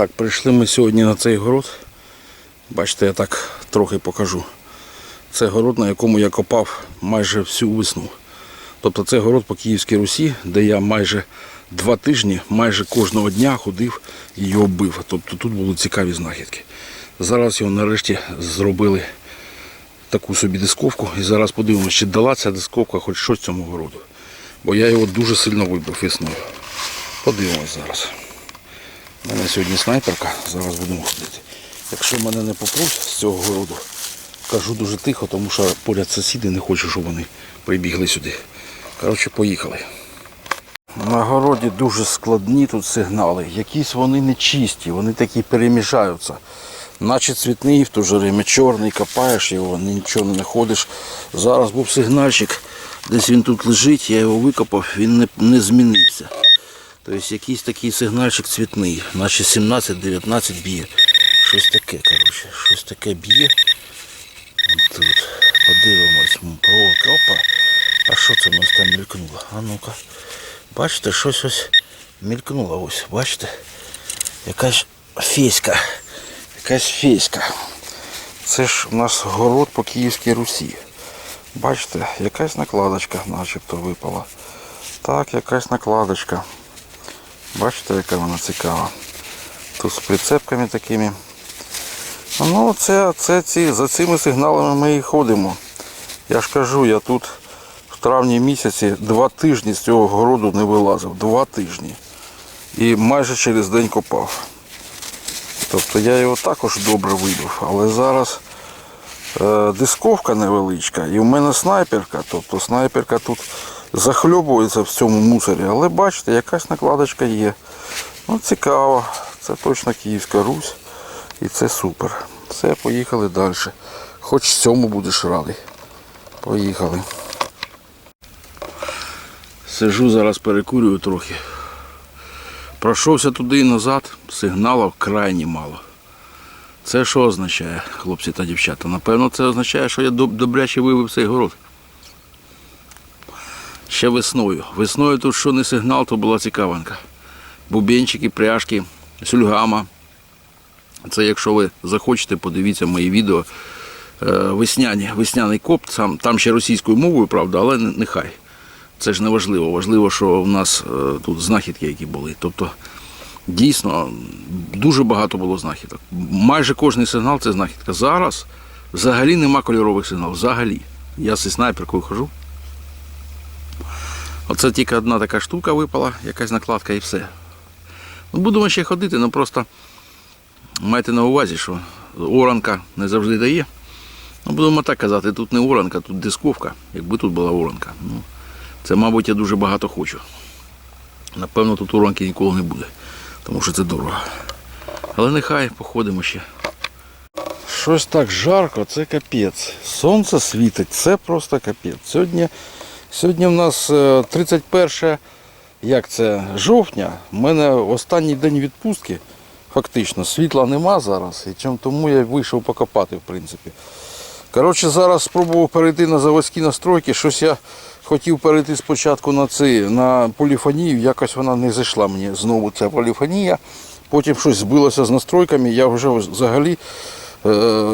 Так, прийшли ми сьогодні на цей город. Бачите, я так трохи покажу. Це город, на якому я копав майже всю весну. Тобто це город по Київській Русі, де я майже два тижні, майже кожного дня ходив і його бив. Тобто тут були цікаві знахідки. Зараз його нарешті зробили таку собі дисковку. І зараз подивимося, чи дала ця дисковка хоч щось цьому городу. Бо я його дуже сильно вибив весною. Подивимось зараз. У мене сьогодні снайперка, зараз будемо ходити. Якщо мене не попруть з цього городу, кажу дуже тихо, тому що поряд сусіди не хочу, щоб вони прибігли сюди. Коротше, поїхали. На городі дуже складні тут сигнали. Якісь вони не чисті, вони такі перемішаються. Наче цвітний, в то же время чорний, копаєш його, нічого не знаходиш. Зараз був сигнальчик, десь він тут лежить, я його викопав, він не, не змінився. Тобто якийсь такий сигнальчик цвітний, наче 17-19 б'є. Щось таке, коротше, щось таке б'є. Тут подивимось, проволока, опа. А що це в нас там мелькнуло? А ну-ка. Бачите, щось ось мелькнуло ось, бачите? Якась феська. Якась феська. Це ж у нас город по Київській Русі. Бачите, якась накладочка начебто випала. Так, якась накладочка. Бачите, яка вона цікава. Тут з прицепками такими. Ну, це, це ці, за цими сигналами ми і ходимо. Я ж кажу, я тут в травні місяці два тижні з цього городу не вилазив. Два тижні. І майже через день копав. Тобто я його також добре вибив. Але зараз е, дисковка невеличка і в мене снайперка. Тобто снайперка тут захльобується в цьому мусорі. Але бачите, якась накладочка є. Ну, цікаво. Це точно Київська Русь. І це супер. Все, поїхали далі. Хоч цьому будеш радий. Поїхали. Сижу зараз перекурюю трохи. Пройшовся туди і назад, сигналів крайні мало. Це що означає, хлопці та дівчата? Напевно, це означає, що я добряче вивив цей город. Ще весною. Весною тут що не сигнал, то була цікавинка. Бубенчики, пряжки, сюльгама. Це якщо ви захочете, подивіться мої відео. Е, Весняні, весняний коп, там, там ще російською мовою, правда, але нехай. Це ж не важливо. Важливо, що в нас е, тут знахідки, які були. Тобто, дійсно, дуже багато було знахідок. Майже кожний сигнал це знахідка. Зараз взагалі нема кольорових сигналів. Взагалі. Я зі снайперкою хожу. Оце тільки одна така штука випала, якась накладка і все. Будемо ще ходити, ну просто майте на увазі, що оранка не завжди дає. Ну, будемо так казати, тут не оранка, тут дисковка. Якби тут була оранка. Ну, це, мабуть, я дуже багато хочу. Напевно, тут уронки ніколи не буде, тому що це дорого. Але нехай походимо ще. Щось так жарко, це капець. Сонце світить, це просто капець. Сьогодні, сьогодні в нас е, 31 як це, жовтня. У мене останній день відпустки. Фактично, світла нема зараз, і чим тому я вийшов покопати, в принципі. Коротше, зараз спробував перейти на заводські настройки. Щось я хотів перейти спочатку на ці, на поліфонію, якось вона не зайшла мені знову ця поліфонія. Потім щось збилося з настройками, я вже взагалі, е,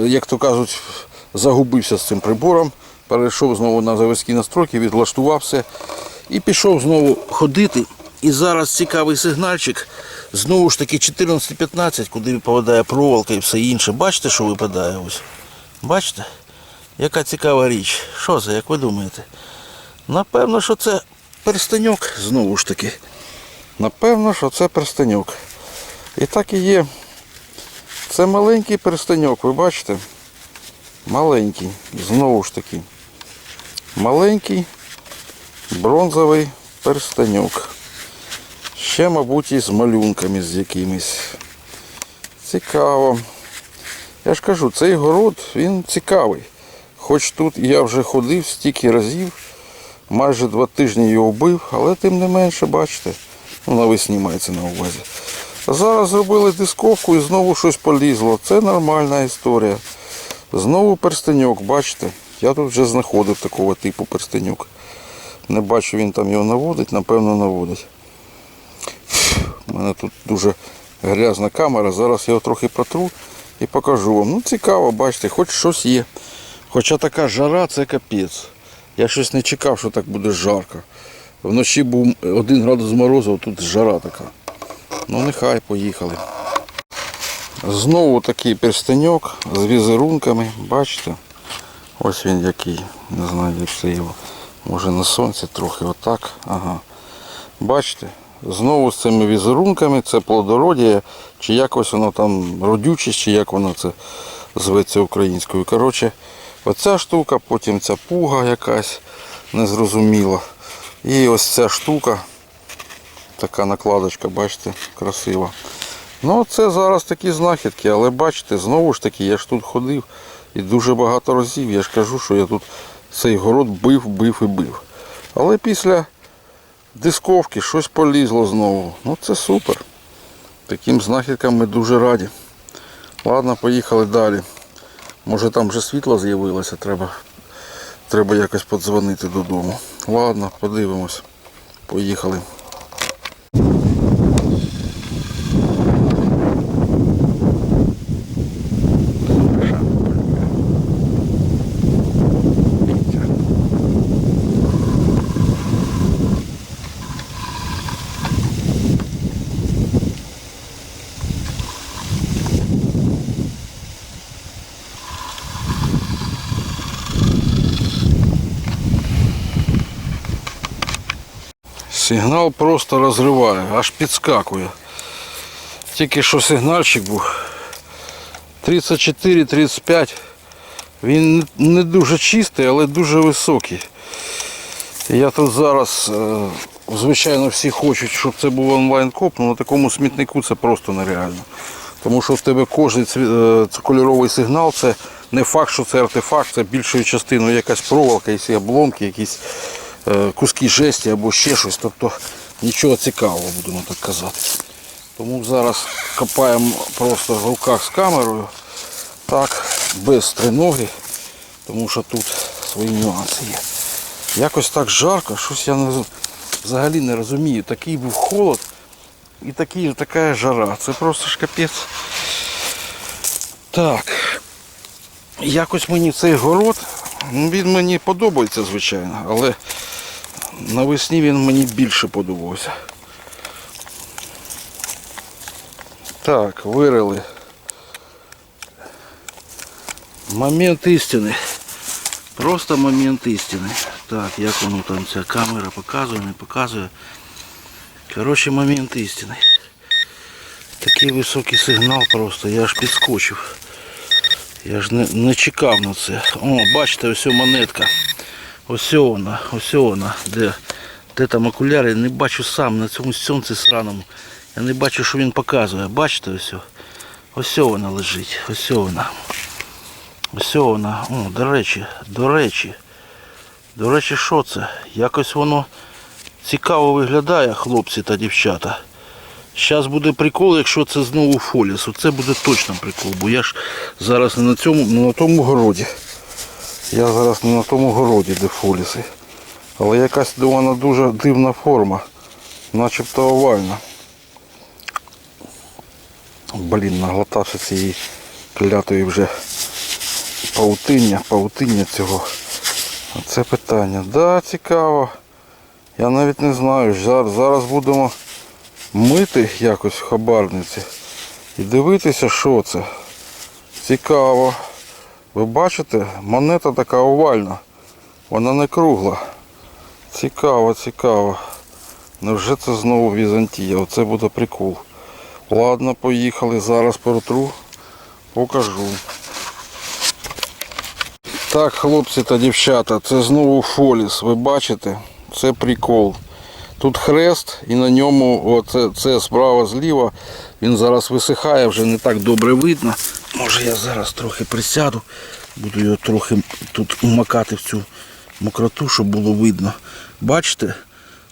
як то кажуть, загубився з цим прибором. Перейшов знову на заводські настройки, відлаштував все і пішов знову ходити. І зараз цікавий сигнальчик. Знову ж таки 14-15, куди випадає проволока і все інше. Бачите, що випадає ось? Бачите? Яка цікава річ. Що це, як ви думаєте? Напевно, що це перстеньок знову ж таки. Напевно, що це перстеньок. І так і є. Це маленький перстеньок, ви бачите? Маленький. Знову ж таки. Маленький бронзовий перстеньок. Ще, мабуть, і з малюнками з якимись. Цікаво. Я ж кажу, цей город, він цікавий. Хоч тут я вже ходив стільки разів, майже два тижні його бив, але тим не менше, бачите, ну навесні мається на увазі. А зараз зробили дисковку і знову щось полізло. Це нормальна історія. Знову перстеньок, бачите? Я тут вже знаходив такого типу перстеньок. Не бачу, він там його наводить, напевно, наводить. У мене тут дуже грязна камера. Зараз я його трохи протру і покажу вам. Ну цікаво, бачите, хоч щось є. Хоча така жара це капець. Я щось не чекав, що так буде жарко. Вночі був один градус морозу, а тут жара така. Ну нехай поїхали. Знову такий перстеньок з візерунками, бачите? Ось він який. Не знаю, як це його. Може на сонці трохи отак. Ага. Бачите? Знову з цими візерунками, це плодородія, чи якось воно там родючість, чи як воно це зветься українською. Коротше, оця штука, потім ця пуга якась незрозуміла. І ось ця штука, така накладочка, бачите, красива. Ну, це зараз такі знахідки, але бачите, знову ж таки, я ж тут ходив і дуже багато разів. Я ж кажу, що я тут цей город бив, бив і бив. Але після дисковки щось полізло знову. Ну це супер. Таким знахідкам ми дуже раді. Ладно, поїхали далі. Може там вже світло з'явилося, треба, треба якось подзвонити додому. Ладно, подивимось. Поїхали. Сигнал просто розриває, аж підскакує. Тільки що сигнальчик був 34-35. Він не- дуже чистий, але дуже високий. Я тут зараз, е, звичайно, всі хочуть, щоб це був онлайн-коп, але на такому смітнику це просто нереально. Тому що в тебе кожен кольоровий сигнал, це не факт, що це артефакт, це більшою частиною якась проволока, якісь обломки, якісь куски жесті або ще щось. Тобто нічого цікавого, будемо так казати. Тому зараз копаємо просто в руках з камерою, так, без триноги, тому що тут свої нюанси є. Якось так жарко, щось я не, взагалі не розумію. Такий був холод і такий, така жара. Це просто ж капець. Так. Якось мені цей город, ну, він мені подобається, звичайно, але навесні він мені більше подобався. Так, вирили. Момент істини. Просто момент істини. Так, як воно там ця камера показує, не показує. Коротше, момент істини. Такий високий сигнал просто, я аж підскочив. Я ж не, не чекав на це. О, бачите, ось монетка. Ось вона, ось вона. Де, де там окуляри, не бачу сам на цьому сонці сраному. Я не бачу, що він показує. Бачите ось? Ось вона лежить. Ось вона. Ось вона. О, до речі, до речі. До речі, що це? Якось воно цікаво виглядає, хлопці та дівчата. Зараз буде прикол, якщо це знову фоліс. Оце буде точно прикол, бо я ж зараз не на цьому, не на тому городі. Я зараз не на тому городі, де фоліси. Але якась вона дуже дивна форма. Начебто овальна. Блін, наглотався цієї клятої вже паутиння, паутиння цього. Оце питання. Да, цікаво. Я навіть не знаю. Зараз, зараз будемо мити якось в хабарниці і дивитися, що це. Цікаво. Ви бачите, монета така овальна. Вона не кругла. Цікаво, цікаво. Невже це знову Візантія? Оце буде прикол. Ладно, поїхали. Зараз протру, покажу. Так, хлопці та дівчата, це знову фоліс. Ви бачите? Це прикол. Тут хрест і на ньому оце, це справа зліва. Він зараз висихає, вже не так добре видно. Може я зараз трохи присяду. Буду його трохи тут макати в цю мокроту, щоб було видно. Бачите?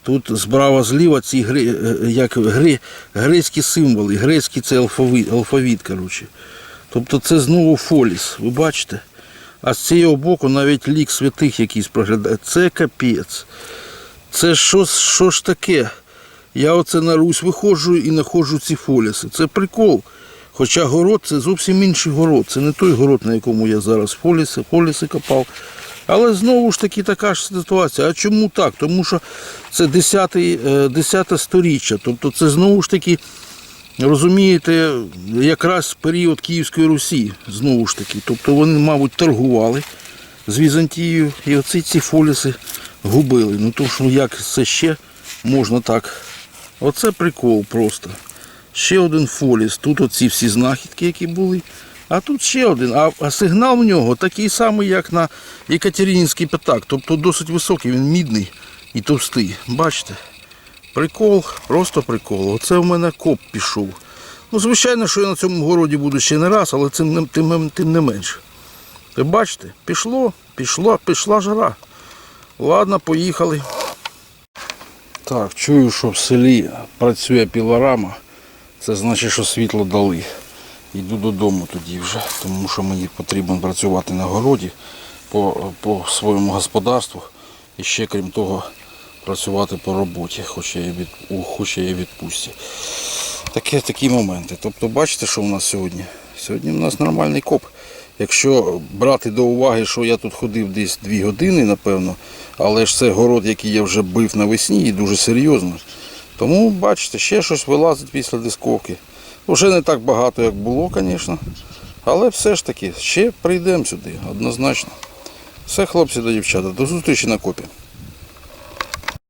Тут справа зліва ці гри, е, як гри, грецькі символи, грецький це алфавіт, алфавіт коротше. Тобто це знову фоліс, ви бачите? А з цього боку навіть лік святих якийсь проглядає. Це капець. Це що, що ж таке? Я оце на Русь виходжу і знаходжу ці фоліси. Це прикол. Хоча город це зовсім інший город. Це не той город, на якому я зараз фоліси, фоліси копав. Але знову ж таки така ж ситуація. А чому так? Тому що це 10, 10 сторіччя. Тобто це знову ж таки, розумієте, якраз період Київської Русі, знову ж таки. Тобто вони, мабуть, торгували з Візантією і оці ці фоліси губили. Ну то що як це ще можна так. Оце прикол просто. Ще один фоліс. Тут оці всі знахідки, які були. А тут ще один. А, сигнал в нього такий самий, як на Екатеринінський п'ятак. Тобто досить високий, він мідний і товстий. Бачите? Прикол, просто прикол. Оце в мене коп пішов. Ну, звичайно, що я на цьому городі буду ще не раз, але цим не, тим, тим не менше. Ви бачите, пішло, пішло, пішла жара. Ладно, поїхали. Так, чую, що в селі працює пілорама. Це значить, що світло дали. Йду додому тоді вже, тому що мені потрібно працювати на городі по, по своєму господарству. І ще крім того, працювати по роботі, хоч я і від, хоч я відпустці. Таке, такі моменти. Тобто, бачите, що у нас сьогодні? Сьогодні у нас нормальний коп. Якщо брати до уваги, що я тут ходив десь 2 години, напевно, але ж це город, який я вже бив навесні і дуже серйозно. Тому, бачите, ще щось вилазить після дисковки. Вже не так багато, як було, звісно. Але все ж таки, ще прийдемо сюди, однозначно. Все, хлопці та дівчата, до зустрічі на копі.